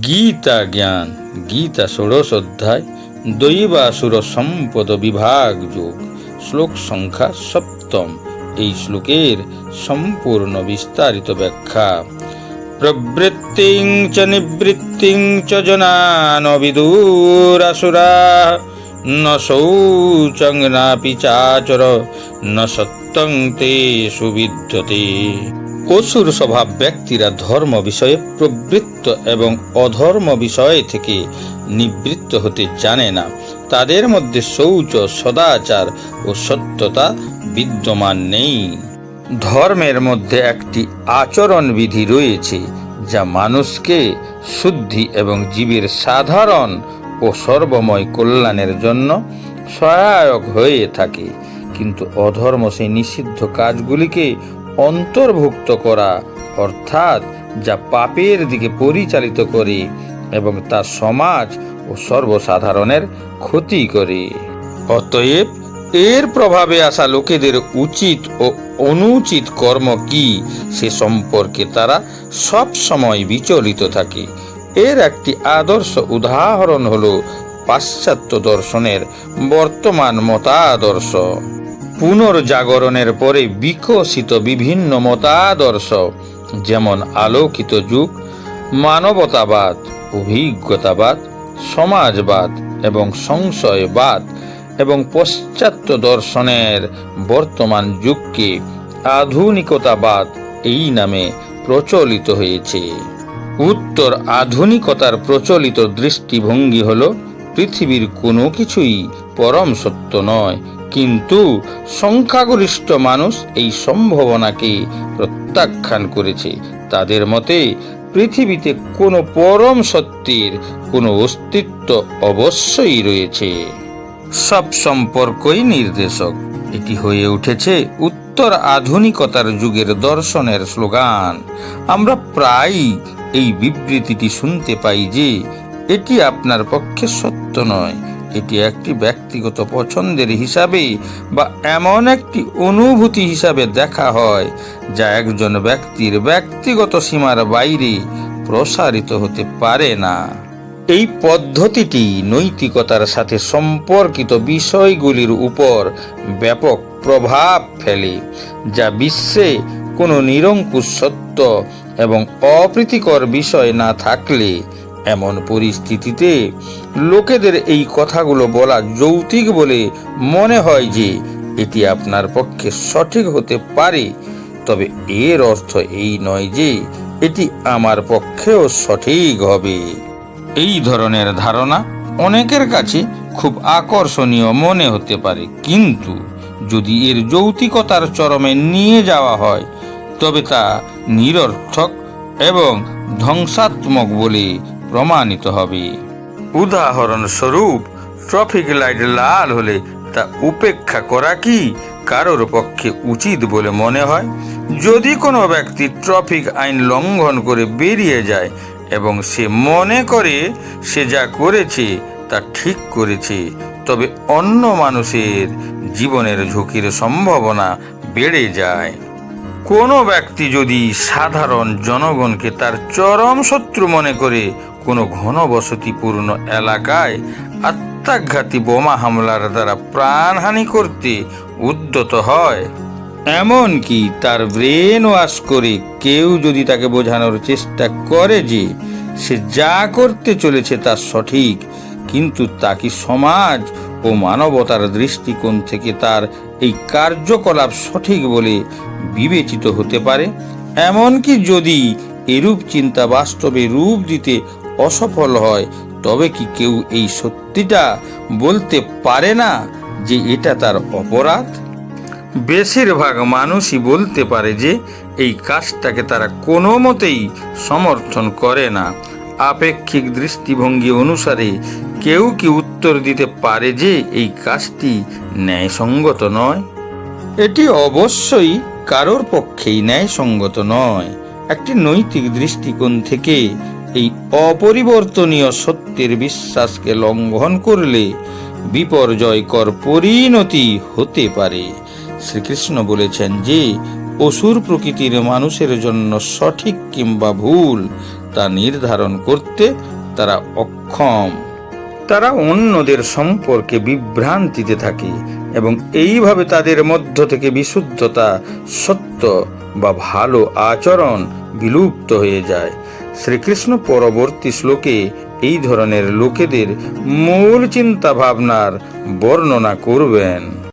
গীতা জ্ঞান গীতা ষোড়শ অধ্যায় দৈবাসুর সম্পদ বিভাগ যোগ শ্লোক সংখ্যা সপ্তম এই শ্লোকের সম্পূর্ণ বিস্তারিত ব্যাখ্যা। প্রবৃত্তিং চ নিবৃত্তিং চ জনান বিদুরাসুরা ন শৌচং নাপি চাচর, ন সত্যং তে সুবিদ্যতে অসুর স্বভাব ব্যক্তিরা ধর্ম বিষয়ে প্রবৃত্ত এবং অধর্ম বিষয় থেকে নিবৃত্ত হতে জানে না। তাদের মধ্যে শৌচ, সদাচার ও সত্যতা বিদ্যমান নেই। ধর্মের মধ্যে একটি আচরণ বিধি রয়েছে যা মানুষকে শুদ্ধি এবং জীবের সাধারণ ও সর্বময় কল্যাণের জন্য সহায়ক হয়ে থাকে। কিন্তু অধর্ম সেই নিষিদ্ধ কাজগুলিকে অন্তর্ভুক্ত করা, অর্থাৎ যা পাপের দিকে পরিচালিত করে এবং তা সমাজ ও সর্বসাধারণের ক্ষতি করে। অতএব এর প্রভাবে আসা লোকেদের উচিত ও অনুচিত কর্ম কি, সে সম্পর্কে তারা সব সময় বিচলিত থাকে। এর একটি আদর্শ উদাহরণ হল পাশ্চাত্য দর্শনের বর্তমান মতাদর্শ। পুনর্জাগরণের পরে বিকশিত বিভিন্ন মতাদর্শ, যেমন আলোকিত যুগ, মানবতাবাদ, অভিজ্ঞতাবাদ, সমাজবাদ এবং সংশয়বাদ এবং পশ্চাত্য দর্শনের বর্তমান যুগকে আধুনিকতাবাদ এই নামে প্রচলিত হয়েছে। উত্তর আধুনিকতার প্রচলিত দৃষ্টিভঙ্গি হল পৃথিবীর কোনো কিছুই পরম সত্য নয়। কিন্তু সংখ্যাগরিষ্ঠ মানুষ এই সম্ভাবনাকে প্রত্যাখ্যান করেছে। তাদের মতে, পৃথিবীতে কোনো পরম সত্যের কোনো অস্তিত্ব অবশ্যই রয়েছে। সব সম্পর্কই নির্দেশক। এটি হয়ে উঠেছে উত্তর আধুনিকতার যুগের দর্শনের স্লোগান। আমরা প্রায়ই এই বিবৃতিটি শুনতে পাই যে এটি আপনার পক্ষে সত্য নয়। এটি একটি ব্যক্তিগত পছন্দের হিসাবে বা এমন একটি অনুভূতি হিসাবে দেখা হয়, যা একজন ব্যক্তির ব্যক্তিগত সীমার বাইরে প্রসারিত হতে পারে না। এই পদ্ধতিটি নৈতিকতার সাথে সম্পর্কিত বিষয়গুলির উপর ব্যাপক প্রভাব ফেলে, যা বিশ্বে কোনো নিরঙ্কুশ সত্য এবং অপ্রীতিকর বিষয় না থাকলে এমন পরিস্থিতিতে লোকেদের এই কথাগুলো বলা যৌতিক বলে মনে হয় যে এটি আপনার পক্ষে সঠিক হতে পারে। তবে এর অর্থ এই নয় যে এটি আমার পক্ষেও সঠিক হবে। এই ধরনের ধারণা অনেকের কাছে খুব আকর্ষণীয় মনে হতে পারে। কিন্তু যদি এর যৌতিকতার চরমে নিয়ে যাওয়া হয়, তবে তা নিরর্থক এবং ধ্বংসাত্মক বলে প্রমাণিত হবে। উদাহরণস্বরূপ, ট্রাফিক লাইট লাল হলে তা উপেক্ষা করা কি কারোর পক্ষে উচিত বলে মনে হয়? যদি কোনো ব্যক্তি ট্রাফিক আইন লঙ্ঘন করে বেরিয়ে যায় এবং সে মনে করে সে যা করেছে তা ঠিক করেছে, তবে অন্য মানুষের জীবনের ঝুঁকির সম্ভাবনা বেড়ে যায়। কোনো ব্যক্তি যদি সাধারণ জনগণকে তার চরম শত্রু মনে করে কোনো ঘন ঘনবসতিপূর্ণ এলাকায় আত্মাঘাতী বোমা হামলার দ্বারা প্রাণহানি করতে উদ্যত হয়। এমনকি তার ব্রেন ওয়াশ করে কেউ যদি তাকে বোঝানোর চেষ্টা করে যে সে যা করতে চলেছে তা সঠিক, কিন্তু তা কি সমাজ ও মানবতার দৃষ্টিকোণ থেকে তার এই কার্যকলাপ সঠিক বলে বিবেচিত হতে পারে? এমনকি যদি এরূপ চিন্তা বাস্তবে রূপ দিতে অসফল হয়। তবে কি কেউ এই সত্যিটা বলতে পারে না যে এটা তার অপরাধ? বেশিরভাগ মানুষই বলতে পারে যে এই কাজটাকে তারা কোনো মতেই সমর্থন করে না। আপেক্ষিক দৃষ্টিভঙ্গি অনুসারে কেউ কি উত্তর দিতে পারে যে এই কাজটি ন্যায়সঙ্গত নয়? এটি অবশ্যই কারোর পক্ষেই ন্যায়সঙ্গত নয়। একটি নৈতিক দৃষ্টিকোণ থেকে এই অপরিবর্তনীয় সত্যের বিশ্বাসকে লঙ্ঘন করলে বিপর্যয়কর পরিণতি হতে পারে। শ্রীকৃষ্ণ বলেছেন যে, অসুর প্রকৃতির মানুষের জন্য সঠিক কিংবা ভুল তা নির্ধারণ করতে তারা অক্ষম। তারা অন্যদের সম্পর্কে বিভ্রান্তিতে থাকে এবং এইভাবে তাদের মধ্য থেকে বিশুদ্ধতা, সত্য বা ভালো আচরণ বিলুপ্ত হয়ে যায়। শ্রীকৃষ্ণ পরবর্তী শ্লোকে এই ধরনের লোকেদের মূল চিন্তা ভাবনার বর্ণনা করবেন।